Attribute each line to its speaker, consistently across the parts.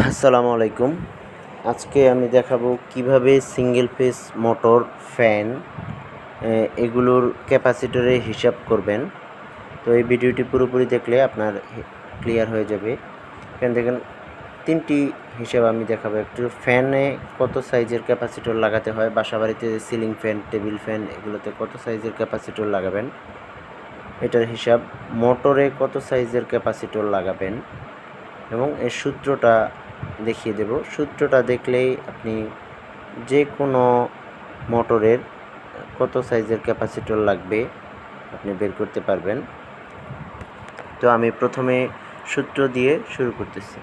Speaker 1: আসসালামু আলাইকুম। আজকে আমি দেখাবো কীভাবে সিঙ্গেল ফেস মোটর ফ্যান এগুলোর ক্যাপাসিটরে হিসাব করবেন। তো এই ভিডিওটি পুরোপুরি দেখলে আপনার ক্লিয়ার হয়ে যাবে। এখানে দেখেন তিনটি হিসাব আমি দেখাবো। একটু ফ্যানে কত সাইজের ক্যাপাসিটর লাগাতে হয় বাসা বাড়িতে সিলিং ফ্যান টেবিল ফ্যান এগুলোতে কত সাইজের ক্যাপাসিটর লাগাবেন? এটার হিসাব মোটরে কত সাইজের ক্যাপাসিটর লাগাবেন? এবং এর সূত্রটা দেখিয়ে দেব। সূত্রটা দেখলেই আপনি যে কোনো মোটরের কত সাইজের ক্যাপাসিটর লাগবে আপনি বের করতে পারবেন। তো আমি প্রথমে সূত্র দিয়ে শুরু করতেছি।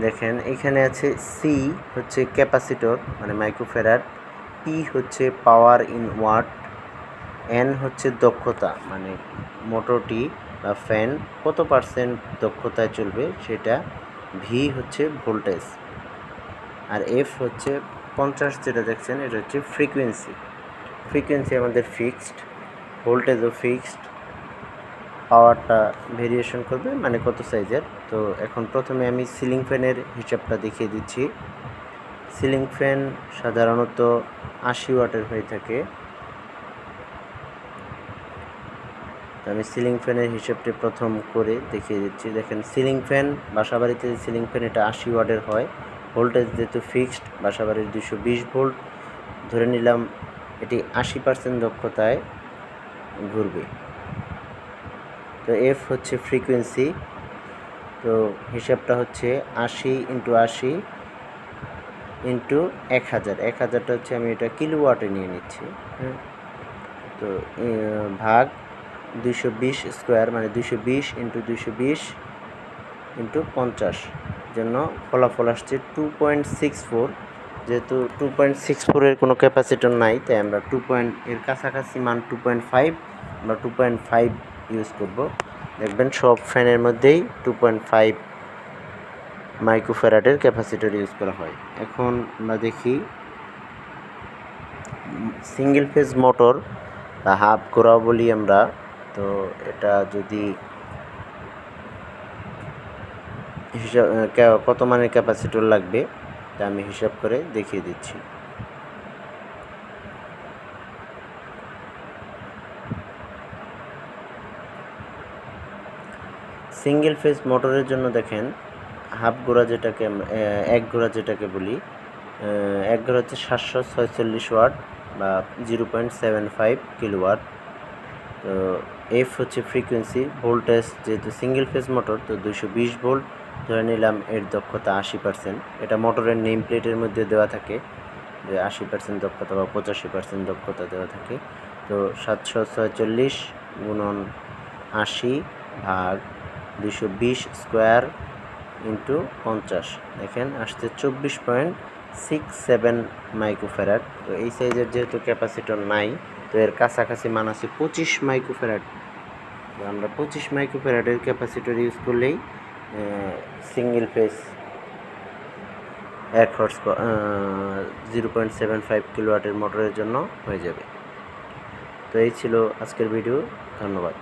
Speaker 1: দেখেন, এখানে আছে সি হচ্ছে ক্যাপাসিটর মানে মাইক্রোফেরাট পি হচ্ছে পাওয়ার ইন ওয়াট এন হচ্ছে দক্ষতা মানে মোটরটি বা ফ্যান কত পার্সেন্ট দক্ষতায় চলবে সেটা ভি হচ্ছে ভোল্টেজ আর এফ হচ্ছে পঞ্চাশ যেটা দেখছেন, এটা হচ্ছে ফ্রিকোয়েন্সি ফ্রিকোয়েন্সি আমাদের ফিক্সড ভোল্টেজও ফিক্সড পাওয়ারটা ভেরিয়েশন করবে মানে কত সাইজের তো এখন প্রথমে আমি সিলিং ফ্যানের হিসাবটা দেখিয়ে দিচ্ছি। সিলিং ফ্যান সাধারণত আশি ওয়াটের হয়ে থাকে। তো আমি সিলিং ফ্যানের হিসেবটি প্রথম করে দেখিয়ে দিচ্ছি। দেখেন সিলিং ফ্যান বাসাবাড়িতে সিলিং ফ্যান এটা আশি ওয়াটের হয়। ভোল্টেজ যেহেতু ফিক্সড বাসাবাড়ির দুশো বিশ ভোল্ট ধরে নিলাম এটি আশি পার্সেন্ট দক্ষতায় ঘুরবে। তো এফ হচ্ছে ফ্রিকোয়েন্সি তো হিসাবটা হচ্ছে আশি ইন্টু আশি ইন্টু এক হাজার। এক হাজারটা হচ্ছে আমি এটা কিলোওয়াটে নিয়ে নিচ্ছি হ্যাঁ তো ভাগ দুইশো বিশ স্কোয়ার মানে দুইশো বিশ ইন্টু দুইশো বিশ ইন্টু পঞ্চাশ, জন্য ফলাফল আসছে টু পয়েন্ট সিক্স ফোর যেহেতু টু পয়েন্ট সিক্স ফোরের কোনো ক্যাপাসিটর নাই, তাই আমরা টু পয়েন্ট এর কাছাকাছি মান টু পয়েন্ট ফাইভ আমরা টু পয়েন্ট ফাইভ ইউজ করব। দেখবেন সব ফ্যানের মধ্যেই টু পয়েন্ট ফাইভ মাইক্রোফেরাডের ক্যাপাসিটর ইউজ করা হয়। এখন আমরা দেখি সিঙ্গেল ফেজ মোটর বা হাফ করাও বলি আমরা। তো এটা যদি হিসাব কত মানের ক্যাপাসিটর লাগবে, তা আমি হিসাব করে দেখিয়ে দিচ্ছি। সিঙ্গেল ফেজ মোটরের জন্য দেখেন হাফ গোড়া যেটাকে এক গোড়া যেটাকে বলি এক গোড়া হচ্ছে সাতশো ছয়চল্লিশ ওয়াট বা zero point seven five kilowatt তো এফ হচ্ছে ফ্রিকোয়েন্সি ভোল্টেজ যেহেতু সিঙ্গেল ফেজ মোটর তো দুশো বিশ ভোল্ট ধরে নিলাম এর দক্ষতা আশি পার্সেন্ট এটা মোটরের নেম প্লেটের মধ্যে দেওয়া থাকে, যে আশি পার্সেন্ট দক্ষতা বা পঁচাশি পার্সেন্ট দক্ষতা দেওয়া থাকে। তো সাতশো ছয়চল্লিশ গুণন আশি ভাগ দুশো বিশ স্কোয়ার ইন্টু পঞ্চাশ। দেখেন, আসছে চব্বিশ পয়েন্ট সিক্স সেভেন মাইক্রোফেরাট তো এই সাইজের যেহেতু ক্যাপাসিটর নাই, তো এর কাছাকাছি মান আছে পঁচিশ মাইক্রোফেরাট আমরা পঁচিশ মাইক্রোফেরাটের ক্যাপাসিটর ইউজ করলেই সিঙ্গেল ফেস এক horse zero point seven five কিলোওয়াটের মোটরের জন্য হয়ে যাবে। তো এই ছিল আজকের ভিডিও ধন্যবাদ।